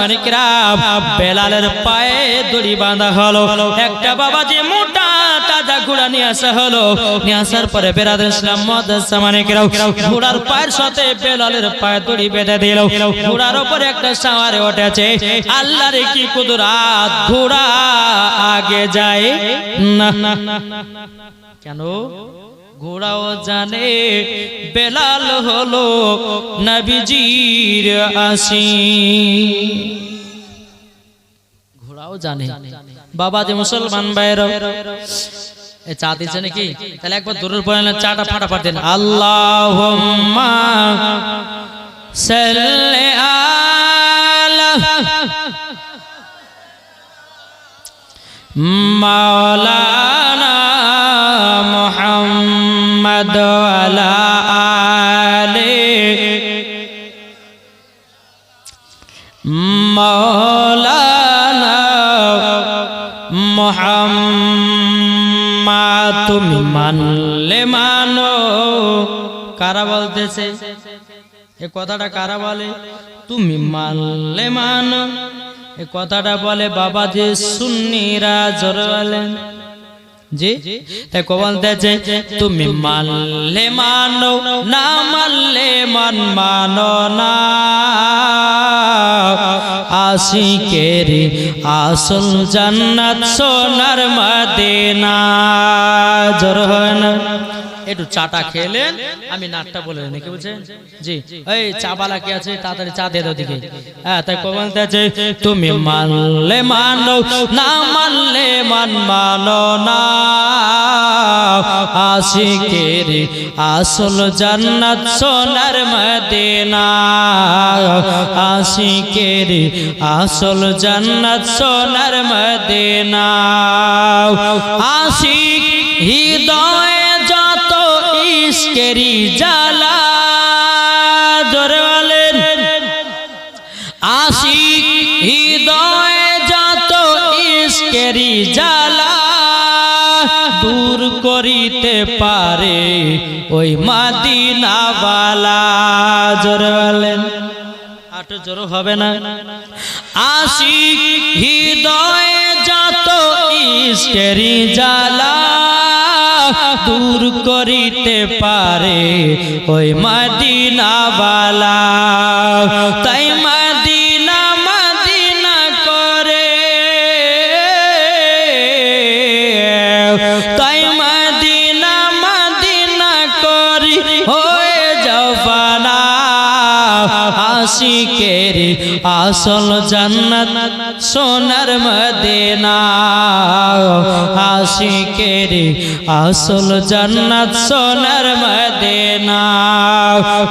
মানিকরাম বেলালের পায়ে দড়ি বাঁধা হলো। একটা বাবা যে মোটা তাজা ঘোড়া নিয়ে আসা হলো। নিয়ে আসার পরে বেরাদের ইসলাম মুআদ্দাস মানিকরাম ঘোড়ার পায়ের সাথে বেলালের পায়ে দড়ি বেঁধে দিল। ঘোড়ার উপরে একটা সাওয়ারে উঠেছে। আল্লাহর কি কুদরাত? ঘোড়া আগে যায় না। কেন? ঘোড়াও জানে, বেলাল হলো নবীজির আসি ঘোড়াও জানে। বাবা যে মুসলমান ভাইরা এ চা দিচ্ছে নাকি? তাহলে একবার দূরের পরে চাটা ফাটাফাট দেন। আল্লাহ মাওলানা মুহাম্মদ তুমি মানলে মানো। কারা বলতেছে? এ কথাটা কারা বলে? তুমি মানলে মানো। এ কথাটা বলে বাবা যে সুন্নিরা জোর জি? তাই কবল দেছে তুমি মানলে মানো না মানলে মান মানো না। আশিকের আসল জান্নাত সোনার মদিনা। জোর হয় না। একটু চাটা খেলেন। আমি নাটটা বলে নাকি বুঝছেন জি। এই চা বালা কি আছে? তাড়াতাড়ি চা দিয়ে দাও দিকে হ্যাঁ তাই কখন আছে। তুমি মানলে মানো, না মানলে মান মানো না। আশিকের আসল জান্নাত সোনার মদিনা। আশিকের আসল জান্নাত সোনার মদিনা। আশিক হৃদয়ে ইশকেরি জালা জোরে বলেন। আশিক হৃদয়ে যত ইশকেরি জালা দূর করিতে পারে ওই মাদিনাওয়ালা, জোরে বলেন। আটো জোর হবে না। আশিক হৃদয়ে যত ইশকেরি জালা দূর করিতে পারে ওই মাদিনাওয়ালা। তাই মাদিনা মাদিনা করে। তাই মাদিনা মাদিনা করি হয়ে যাও ফানা আশিকের আসল জান্নাত সোনার মদিনা, আশিকের আসল জান্নাত সোনার মদিনা।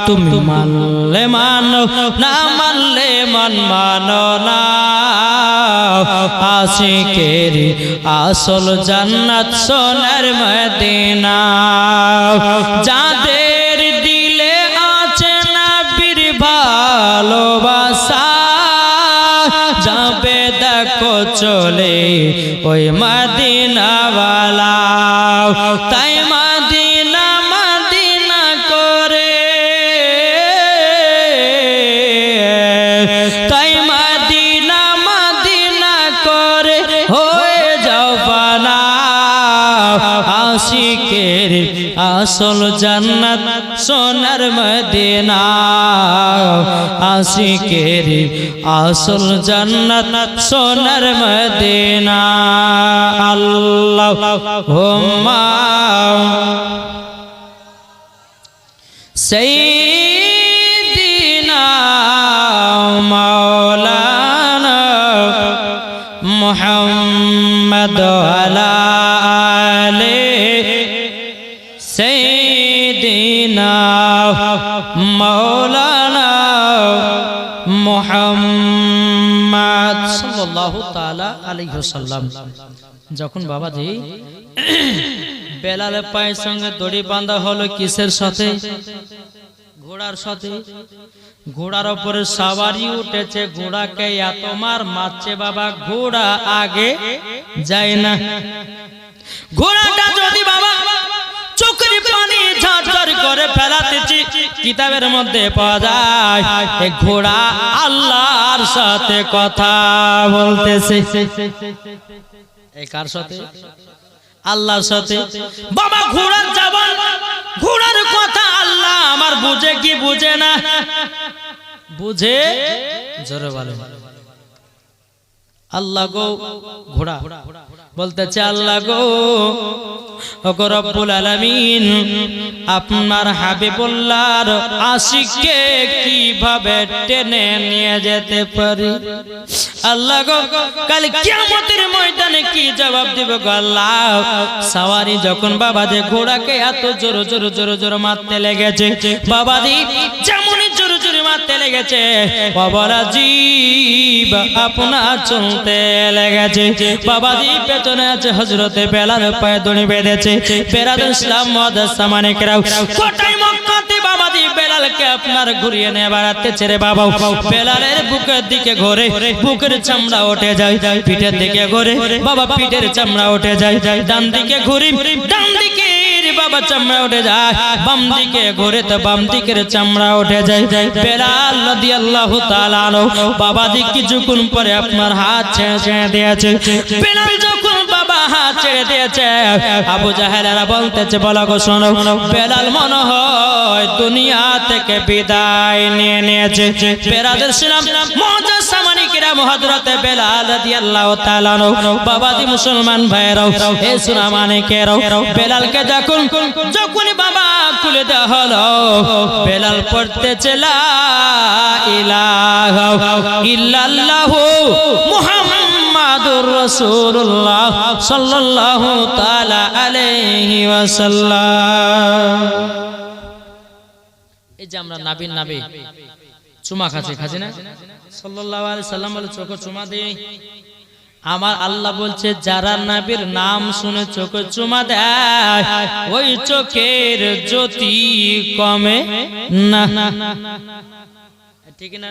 তুমি মানলে মানো না মানলে মন মানো না। আশিকের আসল জান্নাত সোনার মদিনা। যাদের ওই মাদিনাওয়ালা। তাই মাদিনা মাদিনা করে। তাই আসল জান্নাত সোনার মদিনা। আশিকের আসল জান্নাত সোনার মদিনা। আল্লাহ হোম্মা সেই যখন বাবাজি বেলালের পায়ের সঙ্গে দড়ি বাঁধা হলো কিসের সাথে? ঘোড়ার সাথে। ঘোড়ার উপরে সাওয়ারি উঠেছে, ঘোড়াকে এত মার মারছে বাবা, ঘোড়া আগে যায় না। ঘোড়াটা যদি বাবা চোখের পানি ঝরঝর করে ফেলাতেছি। কিতাবের মধ্যে পাওয়া ঘোড়া আল্লাহর সাথে কথা বলতেছে। কার সাথে? আল্লাহর সাথে। বাবা, ঘোড়ার ঘোড়ার কথা আল্লাহ আমার বুঝে কি বুঝে না? বুঝে? জোরে বলো আল্লাহ গো, ঘোড়া। বলতেছে আল্লাহ গো রব্বুল আলামিন, আপনার হাবিবুল্লাহর আশিককে কীভাবে টেনে নিয়ে যেতে পারি? আল্লাহ গো, কাল কিয়ামতের ময়দানে কি জবাব দিব গো আল্লাহ? সাওয়ারি যখন বাবা যে ঘোড়াকে এত জোর জোর জোর জোর মারতে লেগেছে বাবা দি লেগেছে। বাবারা জীব আপনার চলতে লেগেছে। বাবা দি পেছনে আছে হজরতে বেলার পায়ে দড়ি বেঁধেছে। বেরাদ ইসলাম মহাদাস সামানিকরাও কোটাই মক্কাতে বেলালকে আপনার ঘুরিয়ে নিয়ে বেড়াতে ছেড়ে বাবা বেলালের বুকের দিকে ঘোরে, বুকের চামড়া উঠে যায়। পিঠের দিকে ঘোরে, বাবা পিঠের চামড়া উঠে যায়। ডান দিকে ঘুরি, ডান দিকে বাবা চামড়া উঠে যায়, বাম দিকে ঘুরে তো বাম দিকের চামড়া উঠে যায়। বেলাল রাদিয়াল্লাহু তাআলা বাবা দি কিছুক্ষণ পরে আপনার হাত ছেড়ে ছেড়ে দিয়েছে। বেলাল যখন বাবা হাত ছেড়ে দিয়েছে, আবু জাহেলেরা বলতেছে, বলা গো শোনো, বেলাল মনে হয় দুনিয়া থেকে বিদায় নিয়ে নিয়েছে। বেরাদের ছিলাম মহাজাজ সামানিকেরা মহাদরতে বেলাল রাদিয়াল্লাহু তাআলা আনহু বাবা দি মুসলমান ভাইরাও হে সুনা মানিকেরাও বেলালকে যখন যখনই বাবা খুলে দেওয়া বেলাল পড়তেছে লা ইলাহা ইল্লাল্লাহু মুহাম্মাদুর রাসূলুল্লাহ সাল্লাল্লাহু তাআলা আলাইহি ওয়াসাল্লাম। এই যে আমরা নাবির নাবি, চুমা খাচ্ছি খাচ্ছি না? সাল্লাল্লাহু আলাইহি সাল্লাম বলে, চোখে চুমা দেই আমার আল্লাহ বলছে, যারা নাবির নাম শুনে চোখে চুমা দেয়, ওই চোখের জ্যোতি কমে না। ঠিক না?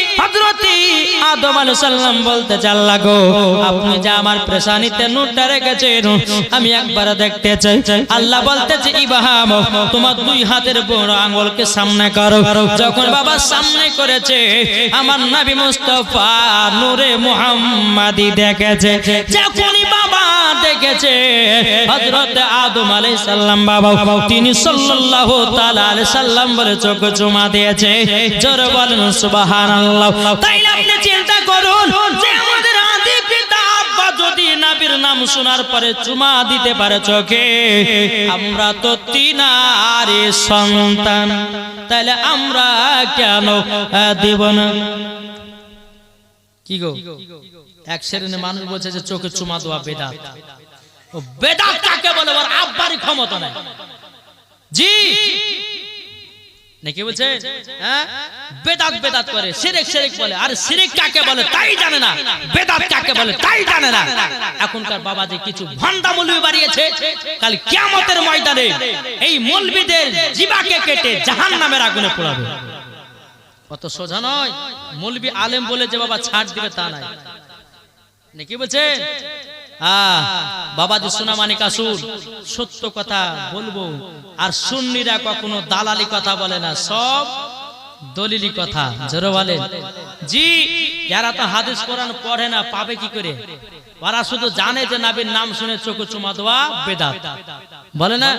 হযরত আদম আলাইহিস সালাম বলতে আল্লাহ গো আপনি যে আমার নূরটা রেখেছেন, আমি একবার দেখতে চাই। আল্লাহ বলতেছে, ইবাহাম, তোমার দুই হাতের বড় সামনে করো। যখন বাবা সামনে করেছে, আমার নবী মুস্তাফা নূরে মুহাম্মাদি দেখেছে। যখনই বাবা দেখেছে, হযরত আদম আলাইহিস বাবা, তিনি সাল্লাল্লাহু তাআলা সাল্লাম বলে চোখ চুমা দিয়েছে। জোরে বলেন তাইলে আপনি চিন্তা করুন যে আমাদের আদি পিতা আব্বা যদি নাবির নাম শোনার পরে চুমা দিতে পারে চোখে আমরা তো তিনারে সন্তান। তাহলে আমরা কেন দেব না? কি গো? এক শ্রেণির মানুষ বলছে যে চোখে চুমা দেওয়া বেদাত। বেদাত কাকে বলে? ওর আব্বারই ক্ষমতা নাই। জি। নাকি বলছে হ্যাঁ? বেদাত বেদাত করে, শিরিক শিরিক বলে। আর শিরিক কাকে বলে তাই জানে না। বেদাত কাকে বলে তাই জানে না। এখনকার বাবা যে কিছু ভন্ডা মৌলবি বাড়িয়েছে। কাল কিয়ামতের ময়দানে এই মৌলবিদের জিবাকে কেটে জাহান্নামের আগুনে পোড়াবে। কত সোজা নয়। মৌলবি আলেম বলে যে বাবা ছাড় দিবে তা নাই। নাকি বলছে আহ, বাবাজি সোনা মানিক আসুন সত্য কথা বলব। আর সুন্নিরা কখনো দালালি কথা বলে না সব দলিলি কথা জোরে বলেন জি, যারা তো হাদিস কোরআন পড়ে না, পাবে কি করে? ওরা শুধু জানে যে নাবির নাম শুনে চোখে চুমা দেওয়া বেদাত। বলে না?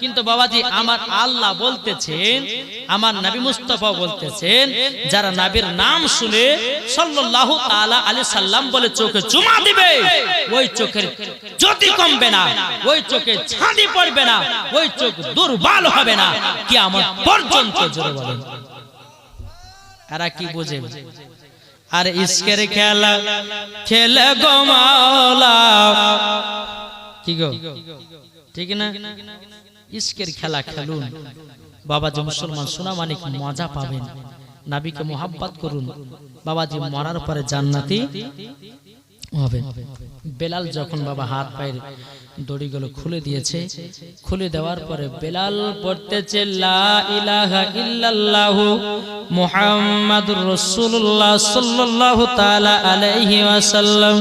কিন্তু বাবাজি, আমার আল্লাহ বলতেছেন, আমার নবী মুস্তফা বলতেছেন, যারা নবীর নাম শুনে সাল্লাল্লাহু তাআলা আলাইহি সাল্লাম বলে চোখে চুমা দিবে, ওই চোখের জ্যোতি কমবে না, ওই চোখে ছাঁদি পড়বে না, ওই চোখ দুর্বল হবে না কি আমার পর্যন্ত জোরে বলেন এরা কি বোঝে? আর ইস্কের খেলা খেলে গো মাওলা। কি গো? ঠিক না? ইস্কের খেলা খেলুন। বাবাজি মুসলমান সোনা মানিক মজা পাবেন। নাবিকে মোহাব্বত করুন। বাবাজি মরার পরে জান্নাতি। হবে। বেলাল যখন বাবা হাত পায়ের দড়িগুলো খুলে দিয়েছে, খুলে দেওয়ার পরে বেলাল পড়তেছে লা ইলাহা ইল্লাল্লাহু মুহাম্মাদুর রাসূলুল্লাহ সাল্লাল্লাহু তাআলা আলাইহি ওয়াসাল্লাম।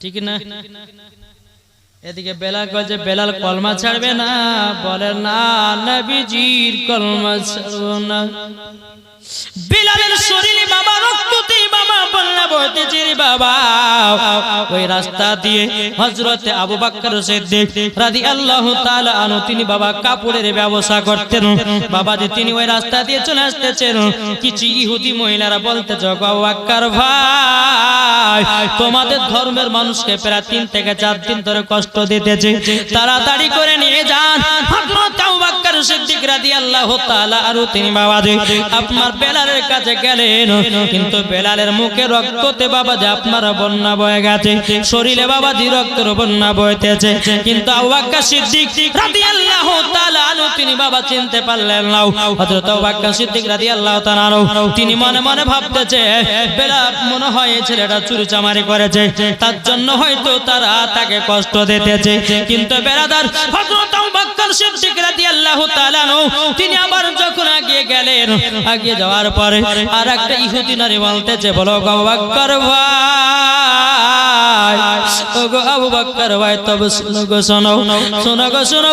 ঠিক না? এদিকে বেলাল কয়ে বেলাল কলমা ছাড়বে না। বলে, না, নবীজির কলমা ছাড়বো না। বিলালের শরীরে বাবা রক্ততে কিছু মহিলারা বলতে তোমাদের ধর্মের মানুষকে প্রায় তিন থেকে চার দিন ধরে কষ্ট দিতেছে। তাড়াতাড়ি করে নিয়ে যান। সিদ্দিক রাদিয়াল্লাহু তাআলা আর তিনি আপনার বেলালের কাছে গেলেন, কিন্তু বেলালের মুখে রক্ততে আপনার বন্যা বয়ে গেছে, শরীরে রক্তের বন্যা বইতেছে। কিন্তু আবু বকর সিদ্দিক রাদিয়াল্লাহু তাআলা তিনি বাবা চিনতে পারলেন না। হযরত আবু বকর সিদ্দিক রাদিয়াল্লাহু তাআলা তিনি মনে মনে ভাবতেছে বেলা মনে হয় ছেলেটা চুরি চামারি করেছে, তার জন্য হয়তো তারা তাকে কষ্ট দিতেছে। কিন্তু বেরাদার হযরত আবু বকর সিদ্দিক রাদিয়াল্লাহু তিনি আবার যখন আগিয়ে গেলেন, আগিয়ে যাওয়ার পরে আর একটা ইহুদি নারী বলতেছে, বলো গবাকর ভাই। ও গো আবু বাক্কর ভাই, তবে শুনো গো, শোনো শোনো গো, শোনো।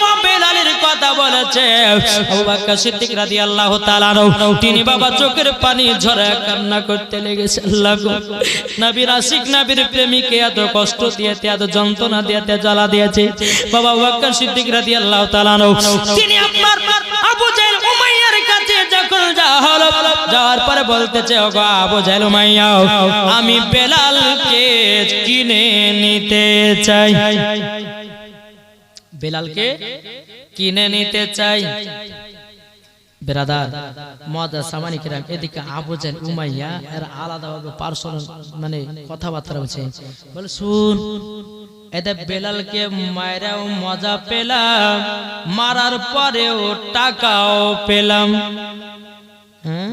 বলেছে আবু বকর সিদ্দিক রাদিয়াল্লাহু তাআলা তিনি বাবা চোখের পানি ঝরে কান্না করতে লেগেছে। আল্লাহ গো, নবীর আশিক, নবীর প্রেমিকে এত কষ্ট দিয়েতে এত যন্ত্রণা দিয়েতে জ্বালা দিয়েছে। বাবা বকর সিদ্দিক রাদিয়াল্লাহু তাআলা তিনি আবু উমাইয়ার কাছে যখন যাওয়া হলো, যাওয়ার পরে বলতেছে ও গো আবু আমি বেলালকে কিনে নিতে চাই। বেলালকে? কিনে নিতে চাই। বেরাদার মজা সামানিকেরাম এদিকে উমাইয়া মানে কথাবার্তা মজা পেলাম, মারার পরেও টাকাও পেলাম। হ্যাঁ?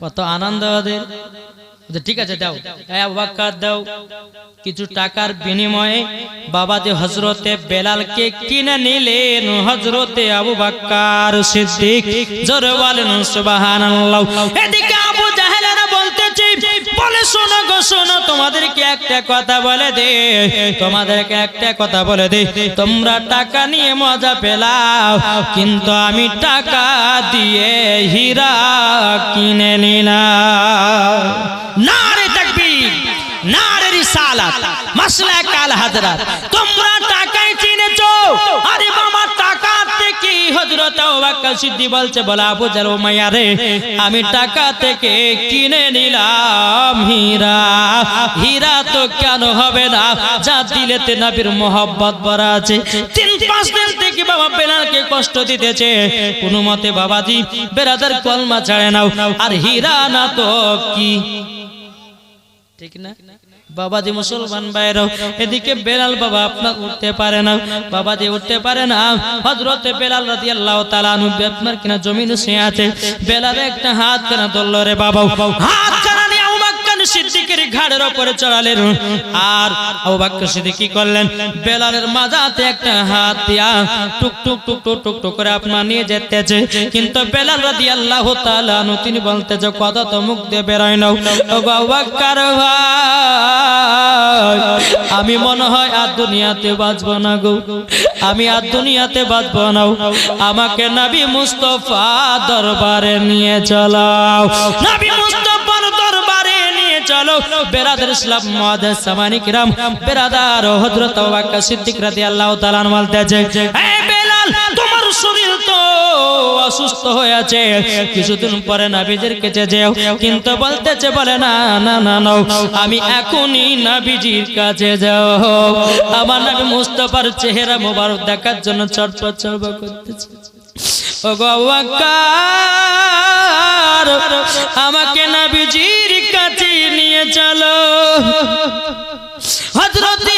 কত আনন্দ ওদের। ঠিক আছে, দাও। দাও। কিছু টাকার বিনিময়ে বাবা যে হজরতে বেলালকে কিনে নিলেন হজরতে আবু বাক্কার সিদ্দিক। জোরে বলেন, সুবহানাল্লাহ। এদিকে আবু জাহেলেরা বলতেছে, বলে শোনো গো, শোনো, তোমাদেরকে একটা কথা বলে দে, তোমাদেরকে একটা কথা বলে দে, তোমরা টাকা নিয়ে মজা পেলাও, কিন্তু আমি টাকা দিয়ে হীরা কিনে নিলাম। নারে তাকবীর, নারে রিসালাত, মাসলা কাল হাজরাত। তোমরা টাকায় চিনেছো? আরে বাবা টাকা থেকে হযরত আবু সিদ্ধি বলছে, বলা আবু জাল উমাইয়া রে, আমি টাকা থেকে কিনে নিলাম হীরা। হীরা তো কেন হবে না? যা দিলেতে নবীর মোহব্বত ভরা আছে। তিন পাঁচ দিন থেকে বাবা বেলালকে কষ্ট দিতেছে। কোনো মতে বাবাজি, বেরাদার কলমা ছাড়ে নাও। আর হীরা না তো কি? ঠিক না? বাবাজি মুসলমান ভাইরাও এদিকে বেলাল বাবা আপনার উঠতে পারে না। বাবাজি উঠতে পারে না। হযরতে বেলাল রাদিয়াল্লাহু তাআলা আনহু আপনার কিনা জমিনে শুয়ে আছে। বেলাল একটা হাত কেনা ধরলো রে বাবা হাত ঘাড়ের ওপরে চড়ালেন। আর আবু বকর সিদ্দিক কি করলেন? বেলালের মাজাতে একটা হাত দিয়া টুক টুক টুক টুক টুক টুক করে আপনার নিয়ে যেতেছে। কিন্তু বেলাল রাদিয়াল্লাহু তাআলা আনহু, তিনি বলতেছে কথা তো মুখ দিয়ে বেরোয় নাও। বকর ভাই, আমি মনে হয় আর দুনিয়াতে বাঁচবো না গো। আমি আর দুনিয়াতে বাঁচবো না। আমাকে নবী মুস্তফা দরবারে নিয়ে চলাও। নবী দরবারে চলো। বেরাদার ইসলাম মুআদ্দাস সামানি কিরাম। বেরাদার হযরত আবু সিদ্দিক রাদিয়াল্লাহু তাআলা আনহু বলতেছে কিছুদিন পরে বলে, না না না না, আমি এখনই কাছে যাও। আমার মুস্তফার চেহারা মোবারক দেখার জন্য চটপট চড়বা করতেছে। আমাকে নাবিজির কাছে নিয়ে চলো। হযরতে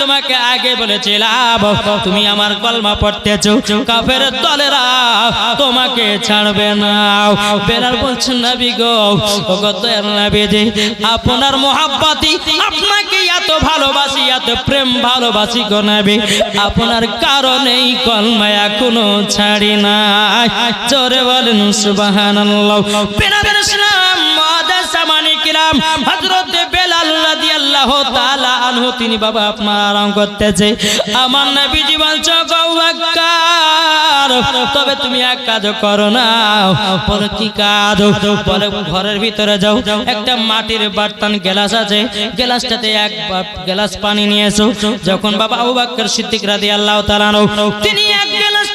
তোমাকে আগে বলেছিলাম, তুমি আমার কলমা পড়তেছো, কাফের দলেরা তোমাকে ছাড়বে না। বেলাল বলছেন, নবী গো ও গো দয়াল নবী জি আপনার মোহাব্বতি আপনাকে এত ভালোবাসি, এত প্রেম ভালোবাসি গো নবী। আপনার কারণেই কলমা এখনও ছাড়ি না জোরে বলেন, সুবহানাল্লাহ। বেলাল ইসলাম মাদার সামানি কিরাম হযরত তাআলা আনহু, তিনি বাবা আপনার আমার তবে তুমি এক কাজ করো না। কি কাজ? ঘরের ভিতরে যাও। একটা মাটির বার্তান আছে। এক পানি যখন বাবা আবু সিদ্দিক রাদিয়াল্লাহু তাআলা আনহু, তিনি এক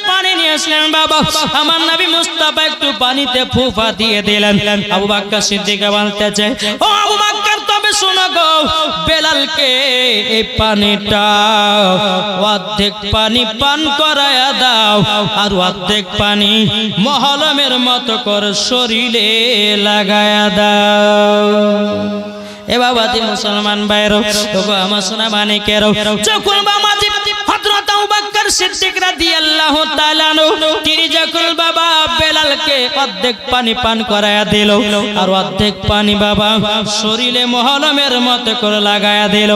পানি নিয়ে আসলেন, বাবা, আমার নবী মুস্তাফা একটু পানিতে ফুফা দিয়ে দিলেন। আবু বকর সিদ্দিক ও আবু শোনো গো, বেলালকে এই পানিটা অর্ধেক পানি পান করায়া দাও, আর অর্ধেক পানি মহলমের মতো করে শরীরে লাগায়া দাও। এ বাবা দি মুসলমান বাইরো ওগো আমার সোনা মানিকেরও যখন বামাজি হযরত আবু বকর সিদ্দিক রাদিয়াল্লাহু তাআলা অর্ধেক পানি পান করায়া দিল, আর অর্ধেক পানি বাবা শরীরে মহলমের মতো করে লাগায়া দিল।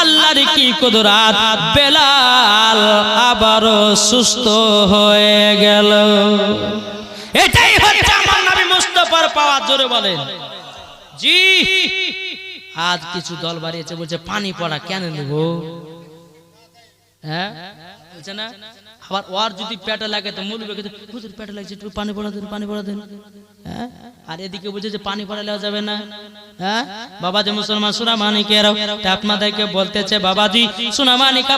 আল্লাহর কি কুদরাত? বেলাল আবারও সুস্থ হয়ে গেল। এটাই হচ্ছে আমার নবী মুস্তাফার পাওয়া, জোরে বলেন। জি। আজ কিছু দল বাড়িয়েছে, বলছে, পানি পড়া কেন নেব? হ্যাঁ? বলছে না? আবার ওর যদি পেটে লাগে তো মূল হুজুর পেটে লাগছে, একটু পানি পড়া দেন, পানি পড়া দেন। হ্যাঁ? আর এদিকে বলছে যে পানি পড়া দেওয়া যাবে না। হ্যাঁ? বাবা যে মুসলমান সোনা মানিকেরাও তা আপনাদেরকে বলতেছে বাবাজি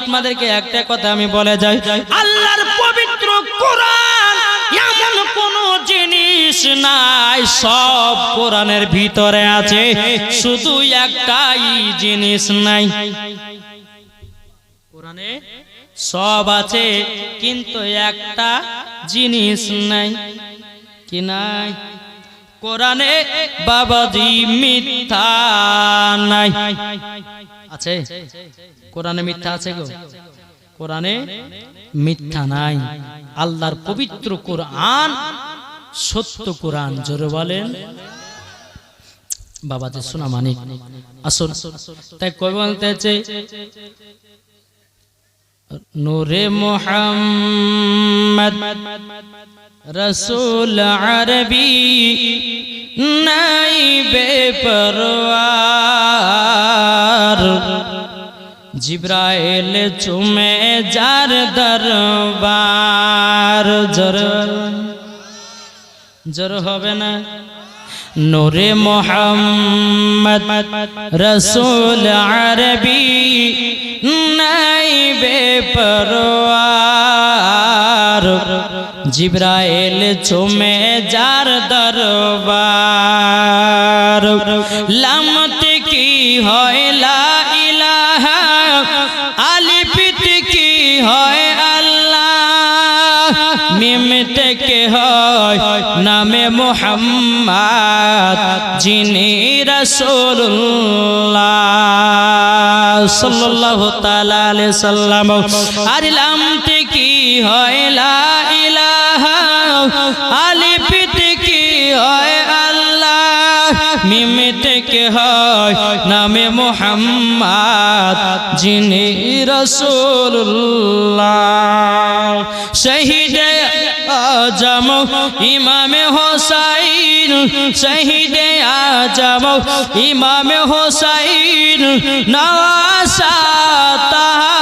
আপনাদেরকে একটা কথা আমি বলে যাই। আল্লাহর পবিত্র কোরআন এমন কোন জিনিস নাই, সব কোরআনের ভিতরে আছে, শুধু একটাই জিনিস নাই। কোরআনে সব আছে, কিন্তু একটা জিনিস নাই। কি নাই? কোরআনে বাবাজি মিথ্যা নাই। আছে? কোরআনে মিথ্যা আছে গো। কোরআনে মিথ্যা নাই। আল্লাহর পবিত্র কোরআন, সত্য কোরআন। জোরে বলেন। বাবাদের শোনা মানিক। আসুন। তাই কই বলতেছে নূরে মোহাম্মদ রসুল আরবি নাই বেপরওয়া জিব্রাইল চুমে যার দরবার। জর জর হবে না? নূরে মোহাম্মদ রসুল আরবি নাই বেপরওয়ার জিব্রাইল চুমে যার দরবার। লামতে কি হয় নামে মোহাম্মদ, যিনি রসুল্লাহ তাআলা আলাইহি সাল্লাম। আর লামতে কি হয়? লা ইলাহা আলিপিতে কি হয়? আল্লাহ মিমিতে কে হয়। নামে মোহাম্মদ, যিনি রসুল্লাহ শহীদে আজম ইমামে হোসাইন শহীদে আজম ইমামে হোসাইন নওয়াসা তাহার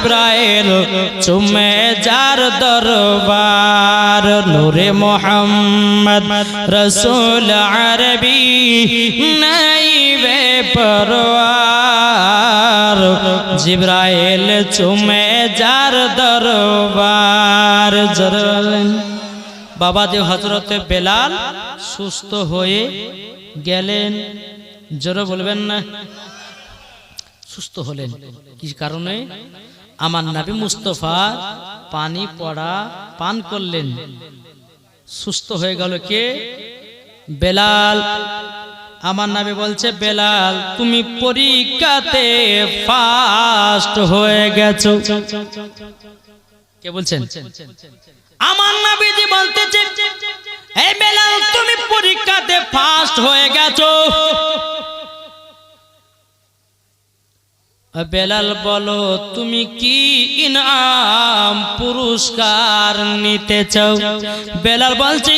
জিব্রাইল, চুমে যার দরবার, নূরে মোহাম্মদ রসুল আরবি নাই বে পরওয়ার জিব্রাইল, চুমে যার দরবার বাবা যে হজরতে বেলাল সুস্থ হয়ে গেলেন, জোরে বলবেন না? সুস্থ হলেন। কি কারণে? আমার নাবি মুস্তফা পানি পড়া, পান করলেন। সুস্থ হয়ে গেল কে? বেলাল। আমার নামে বলছে, বেলাল, তুমি পরীক্ষাতে ফাস্ট হয়ে গেছো। কে বলছেন? আমার নাবিজি বলতেছে, এই বেলাল, তুমি পরীক্ষাতে ফাস্ট হয়ে গেছো। বেলাল বলো, তুমি কি ইনাম পুরস্কার নিতে চাও? বেলাল বলছে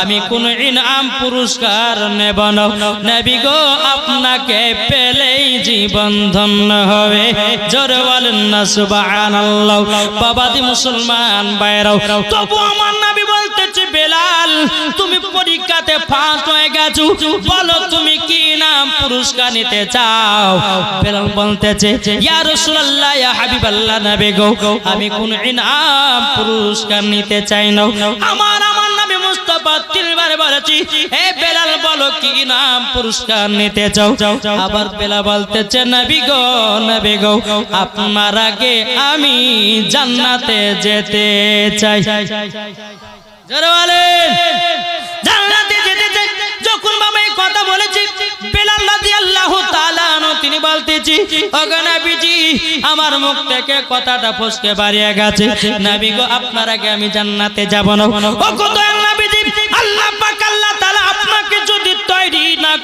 আমি কোন ইনাম পুরস্কার নেব নবী গো, আপনাকে পেলেই জীবন ধন্য হবে। জোরে বলেন না, সুবহানাল্লাহ। বাবাদি মুসলমান বাইরাও তবু আমার নাবি বলতেছে, বেলাল, তুমি পরীক্ষাতে ফাঁস হয়ে গেছো। বলো, তুমি কি নাম পুরস্কার নিতে চাও। বেলাল বলতেছে, ইয়া রাসূলুল্লাহ, ইয়া হাবিবাল্লাহ নবী গো, আমি কোন ইনাম পুরস্কার নিতে চাই না। আমার আমার নামে মুস্তাফা তিনবার বলেছি, হে বেলাল, বলো কি নাম পুরস্কার নিতে চাও? আবার বেলাল বলতেছে, নবী গো নবী গো, আপনার আগে আমি জান্নাতে যেতে চাই। জোরে বলেন। তিনি বলতেছি অগনাবিজি আমার মুখ থেকে কথাটা ফসকে বাড়িয়ে গেছে। নবী গো, আপনার আগে আমি জান্নাতে যাব না। দয়াল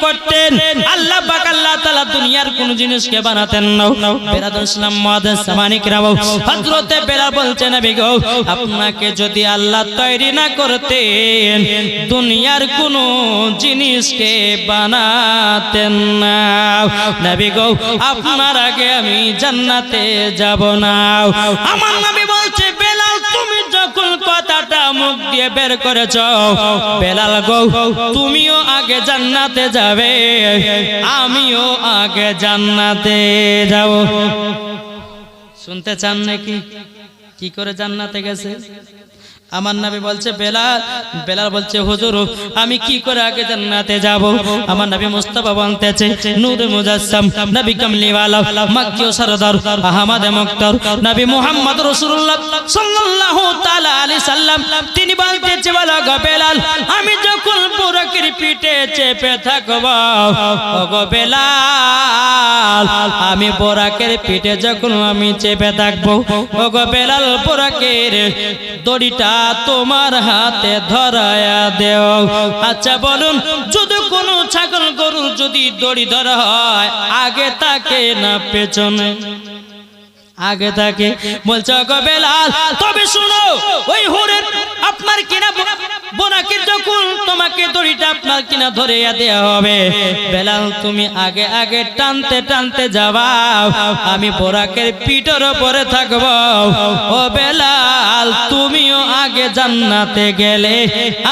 করতেন। আল্লাহ পাক আল্লাহ তাআলা দুনিয়ার কোন জিনিসকে বানাতেন না। বেরাদুল ইসলাম মুআদ্দাস সামানিক রাও হযরতে বেলাল বলছে, নবী গো, আপনাকে যদি আল্লাহ তৈরি না করতেন, দুনিয়ার কোন জিনিসকে বানাতেন না। নবী গো, আপনার আগে আমি জান্নাতে যাব না। আমার নবী যখন কথাটা মুখ দিয়ে বের করেছ। বেলাল গো, তুমিও আগে জান্নাতে যাবে, আমিও আগে জান্নাতে যাব। শুনতে চান নাকি? কি করে জান্নাতে গেছে? আমার নবী বলছে, বেলাল বেলাল বলছে, হুজুর, আমি কি করে আগে জান্নাতে যাব? আমার নবী মুস্তাফা বলতেছে, নূর মুজাসসাম, নবী কামলিওয়ালা, মক্কি ও সরদার, আহমদ মুক্তার, নবী মুহাম্মদ রাসূলুল্লাহ সাল্লাল্লাহু তাআলা আলাইহি সাল্লাম, তিনি বলতেছে, বলো গো বেলাল, আমি যখন পুরকের পিঠে চেপে থাকব গো বেলাল, আমি বোরাকের পিঠে যখন আমি চেপে থাকব গো বেলাল, বোরাকের দড়িটা তোমার হাতে ধরায়া দেও। আচ্ছা বলুন, যদি কোনো ছাগল গরু যদি দড়ি ধরা হয়, আগে তাকে না পেছনে? আগে থাকে বলছে বেলাল, তবে শুনো, ওই হুরের আপনার কিনা বোনাকে যখন তোমাকে দড়িটা আপনার কিনা ধরে দেওয়া হবে, বেলাল, তুমি আগে আগে টানতে টানতে যাবা। আমি বোরাকের পিঠের উপরে থাকব। ও বেলাল আগে জান্নাতে গেলে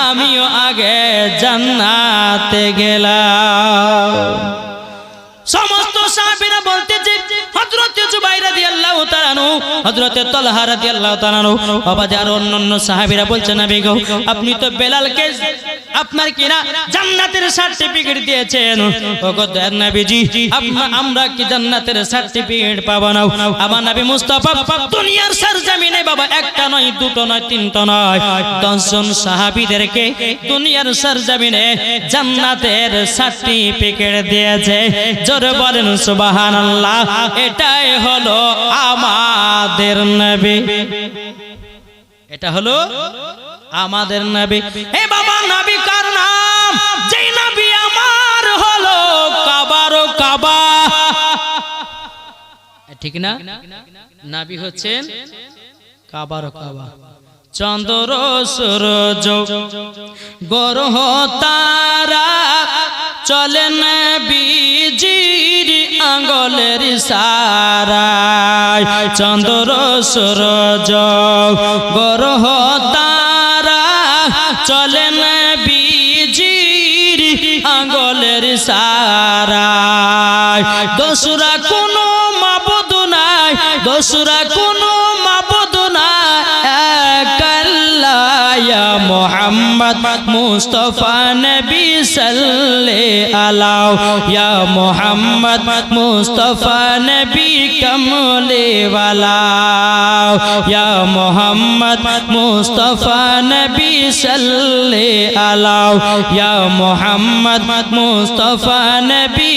আমিও আগে জান্নাতে গেলাম। সমস্ত সাহাবীরা বলতেছে অন্যান্য সাহাবীরা বলছেন নবী গো, আপনি তো বেলালকে আপনার কিনা জান্নাতের সার্টিফিকেট দিয়েছেন। ওগো দয়ার আমরা কি জান্নাতের সার্টিফিকেট পাবো না? আমার নবী মুস্তাফা দুনিয়ার সরজমিনে বাবা, একটা নয়, দুটো নয়, তিনটা নয়, দশজন সাহাবীদেরকে দুনিয়ার সরজমিনে জান্নাতের সার্টিফিকেট দিয়েছে। জোরে বলেন, সুবহানাল্লাহ এটাই হলো আমাদের নবী। এটা হলো আমাদের নবী। হে বাবা, নবী কার নাম? যেই নবী আমার হলো কাবারো কাবা। ঠিক না? নাবি হচ্ছেন কাবারো কাবা। চন্দ্র, সূরজ, গরহ, তারা চলেন বীজির আঙ্গলের সারায়, চন্দ্র সূরজ, গরহ তারা চলেন বীজির আঙ্গলের সারায়। দোসরা কোনো মাবুদ নাই, দোসরা ইয়া মোহাম্মদ মুস্তফা নবী সাল্লে আলাও ইয়া মোহাম্মদ মুস্তফা নবী কমলে ওয়ালাও ইয়া মোহাম্মদ মুস্তফা নবী সাল্লে আলাও ইয়া মোহাম্মদ মুস্তফা নবী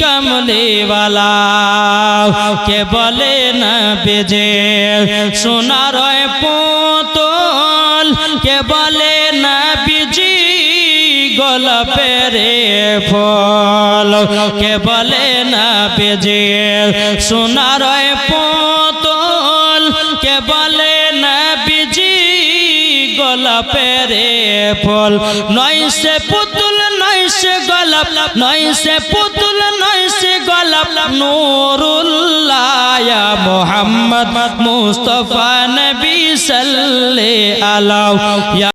কমলে ওয়ালাও কে বলে না বেজে সোনার পুতল কে বলে না বিজি গোলাপের ফল, কে বলে না বেজে? সোনার পুতল, কে বলে না বিজি? গোলাপের ফল, নয় সে পুতুল, নয় সে গোলাপ, নয় সে পুতুল, নয় সে গোলাপ, নুরুল্লাহ মোহাম্মদ মুস্তফা নবী সাল্লে আলাউ